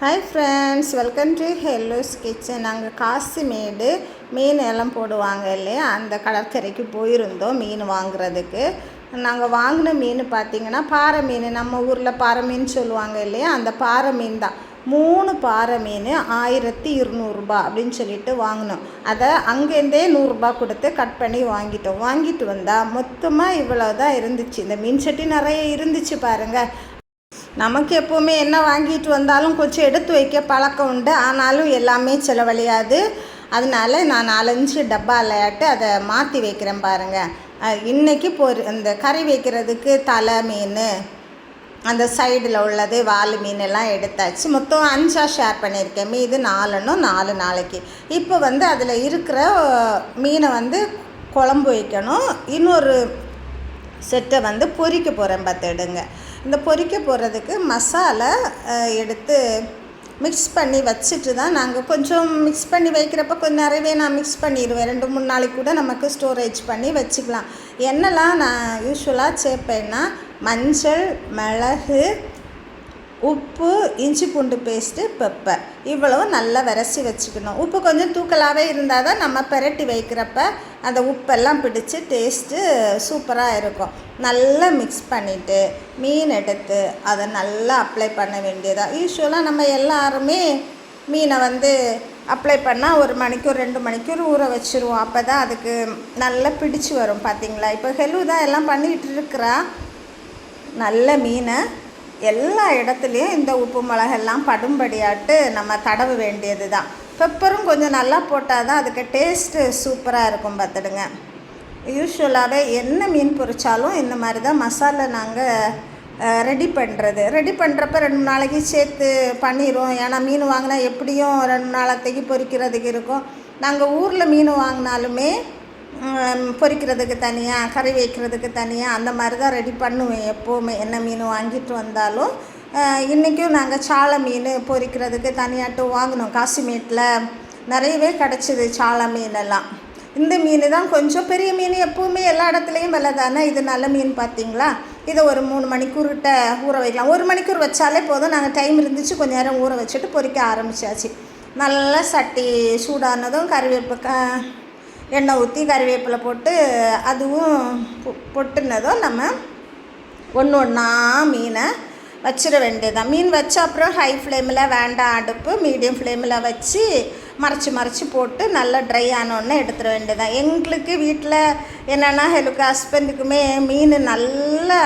Hi friends welcome to hellos kitchen நாங்கள் காசிமேடு மீன் எல்லாம் போடுவாங்க இல்லையா? அந்த கடற்கரைக்கு போயிருந்தோம் மீன் வாங்குறதுக்கு. நாங்கள் வாங்கின மீன் பார்த்தீங்கன்னா பாறை மீன். நம்ம ஊரில் பாறை மீன் சொல்லுவாங்க இல்லையா? அந்த பாறை மீன் தான். மூணு பாறை மீன் ஆயிரத்தி இருநூறுபா அப்படின்னு சொல்லிட்டு வாங்கினோம். அதை அங்கேருந்தே நூறுரூபா கொடுத்து கட் பண்ணி வாங்கிட்டோம். வாங்கிட்டு வந்தால் மொத்தமாக இவ்வளோ தான் இருந்துச்சு. இந்த மீன் சட்டி நிறைய இருந்துச்சு பாருங்கள் நமக்கு எப்போவுமே என்ன வாங்கிட்டு வந்தாலும் கொஞ்சம் எடுத்து வைக்க பழக்கம் உண்டு. ஆனாலும் எல்லாமே செலவழியாது. அதனால நான் நாலஞ்சு டப்பாலையாட்டு அதை மாற்றி வைக்கிறேன் பாருங்கள் இன்றைக்கி பொரு பொரி இந்த கறி வைக்கிறதுக்கு தலை மீன் அந்த சைடில் உள்ளது வால் மீன் எல்லாம் எடுத்தாச்சு. மொத்தம் அஞ்சாக ஷேர் பண்ணியிருக்கேன். மீது நாலுன்னும் நாலு நாளைக்கு. இப்போ வந்து அதில் இருக்கிற மீனை வந்து குழம்பு வைக்கணும். இன்னொரு செட்டை வந்து பொறிக்க போகிறேன் பார்த்துடுங்க இந்த பொரிக்க போகிறதுக்கு மசாலா எடுத்து மிக்ஸ் பண்ணி வச்சுட்டு தான் நாங்கள் கொஞ்சம் மிக்ஸ் பண்ணி வைக்கிறப்ப கொஞ்சம் நிறையவே நான் மிக்ஸ் பண்ணிடுவேன் ரெண்டு மூணு நாளைக்கு கூட நமக்கு ஸ்டோரேஜ் பண்ணி வச்சுக்கலாம். என்னெல்லாம் நான் யூஸ்வலாக சேர்ப்பேன்னா மஞ்சள் மிளகு உப்பு இஞ்சி பூண்டு பேஸ்ட்டு பெப்பர் இவ்வளவு நல்லா விரசி வச்சுக்கணும். உப்பு கொஞ்சம் தூக்கலாகவே இருந்தால் தான் நம்ம பெரட்டி வைக்கிறப்ப அந்த உப்பெல்லாம் பிடிச்சி டேஸ்ட்டு சூப்பராக இருக்கும். நல்லா மிக்ஸ் பண்ணிவிட்டு மீன் எடுத்து அதை நல்லா அப்ளை பண்ண வேண்டியதாக யூஸ்வலாக நம்ம எல்லாருமே மீனை வந்து அப்ளை பண்ணால் ஒரு மணிக்கூர் ரெண்டு மணிக்கூர் ஊற வச்சுருவோம். அப்போ தான் அதுக்கு நல்லா பிடிச்சு வரும் பார்த்திங்களா இப்போ ஹெலு தான் எல்லாம் பண்ணிக்கிட்டு இருக்கிறா. நல்ல மீனை எல்லா இடத்துலையும் இந்த உப்பு மிளகெல்லாம் படும்படியாட்டு நம்ம தடவ வேண்டியது தான் பெப்பரும் கொஞ்சம் நல்லா போட்டால் தான் அதுக்கு டேஸ்ட்டு சூப்பராக இருக்கும் பார்த்துடுங்க. யூஸ்வலாகவே என்ன மீன் பொரிச்சாலும் இந்த மாதிரி தான் மசாலா நாங்கள் ரெடி பண்ணுறது ரெடி பண்ணுறப்ப ரெண்டு மூணு நாளைக்கு சேர்த்து பண்ணிடுவோம் ஏன்னா மீன் வாங்கினா எப்படியும் ரெண்டு நாளத்தைக்கு பொரிக்கிறதுக்கு இருக்கும். நாங்கள் ஊரில் மீன் வாங்கினாலுமே பொரிக்கிறதுக்கு தனியாக கறி வைக்கிறதுக்கு தனியாக அந்த மாதிரி தான் ரெடி பண்ணுவேன் எப்போவுமே. என்ன மீன் வாங்கிட்டு வந்தாலும் இன்றைக்கும் நாங்கள் சாலை மீன் பொரிக்கிறதுக்கு தனியாட்டு வாங்கினோம். காசிமேட்டில் நிறையவே கிடச்சிது சாலை மீனெல்லாம். இந்த மீன் தான் கொஞ்சம் பெரிய மீன் எப்போவுமே எல்லா இடத்துலையும் விலை தானே இது நல்ல மீன் பார்த்தீங்களா? இதை ஒரு மூணு மணிக்கூர்கிட்ட ஊற வைக்கலாம். ஒரு மணிக்கூர் வச்சாலே போதும். நாங்கள் டைம் இருந்துச்சு. கொஞ்ச நேரம் ஊற வச்சுட்டு பொறிக்க ஆரம்பிச்சாச்சு. நல்லா சட்டி சூடானதும் கறிவேப்பு க எண்ணெய் ஊற்றி கறிவேப்பிலை போட்டு அதுவும் பொ- பொட்டுனதும் நம்ம ஒன்று ஒன்றா மீனை வச்சிட வேண்டியதுதான். மீன் வச்ச அப்புறம் ஹை ஃப்ளேமில் வேண்டாம் அடுப்பு மீடியம் ஃப்ளேமில் வச்சு மறைச்சி மறைச்சி போட்டு நல்லா ட்ரை ஆனோடனே எடுத்துட வேண்டியதுதான். எங்களுக்கு வீட்டில் என்னென்னா எனக்கு ஹஸ்பண்டுக்குமே மீன் நல்லா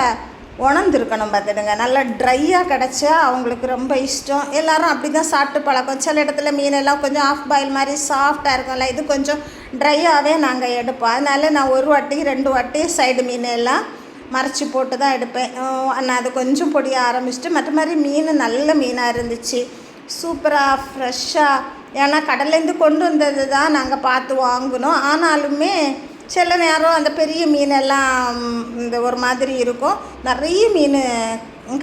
உணர்ந்துருக்கணும் பார்த்துடுங்க. நல்லா ட்ரையாக கிடச்சா அவங்களுக்கு ரொம்ப இஷ்டம். எல்லோரும் அப்படி தான் சாப்பிட்டு பழக்கம். சில இடத்துல மீனெல்லாம் கொஞ்சம் ஆஃப் பாயில் மாதிரி சாஃப்டாக இருக்கும்ல இது கொஞ்சம் ட்ரையாகவே நாங்கள் எடுப்போம். அதனால நான் ஒரு வாட்டி ரெண்டு வாட்டி சைடு மீன் எல்லாம் மறைச்சி போட்டு தான் எடுப்பேன் நான் அது கொஞ்சம் பொடிய ஆரம்பிச்சிட்டு மற்ற மாதிரி மீன் நல்ல மீனாக இருந்துச்சு. சூப்பராக ஃப்ரெஷ்ஷாக ஏன்னா கடல்லேருந்து கொண்டு வந்தது தான் நாங்கள் பார்த்து வாங்கினோம். ஆனாலுமே சில நேரம் அந்த பெரிய மீனெல்லாம் இந்த ஒரு மாதிரி இருக்கும். நிறைய மீன்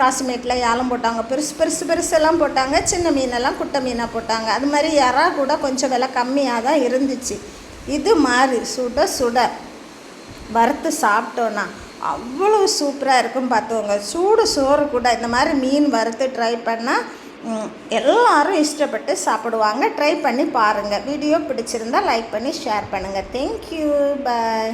காசுமேட்டில் ஏலம் போட்டாங்க. பெருசு பெருசு பெருசெல்லாம் போட்டாங்க. சின்ன மீனெல்லாம் குட்டை மீனாக போட்டாங்க. அது மாதிரி இறா கூட கொஞ்சம் விலை கம்மியாக தான் இருந்துச்சு. இது மாதிரி சுட சுட வறுத்து சாப்பிட்டோன்னா அவ்வளோ சூப்பராக இருக்கும் பார்த்துக்கோங்க. சூடு சோறு கூட இந்த மாதிரி மீன் வறுத்து ட்ரை பண்ணால் எல்லோரும் எல்லாரும் இஷ்டப்பட்டு சாப்பிடுவாங்க. ட்ரை பண்ணி பாருங்கள் வீடியோ பிடிச்சிருந்தா லைக் பண்ணி ஷேர் பண்ணுங்கள் தேங்க்யூ பாய்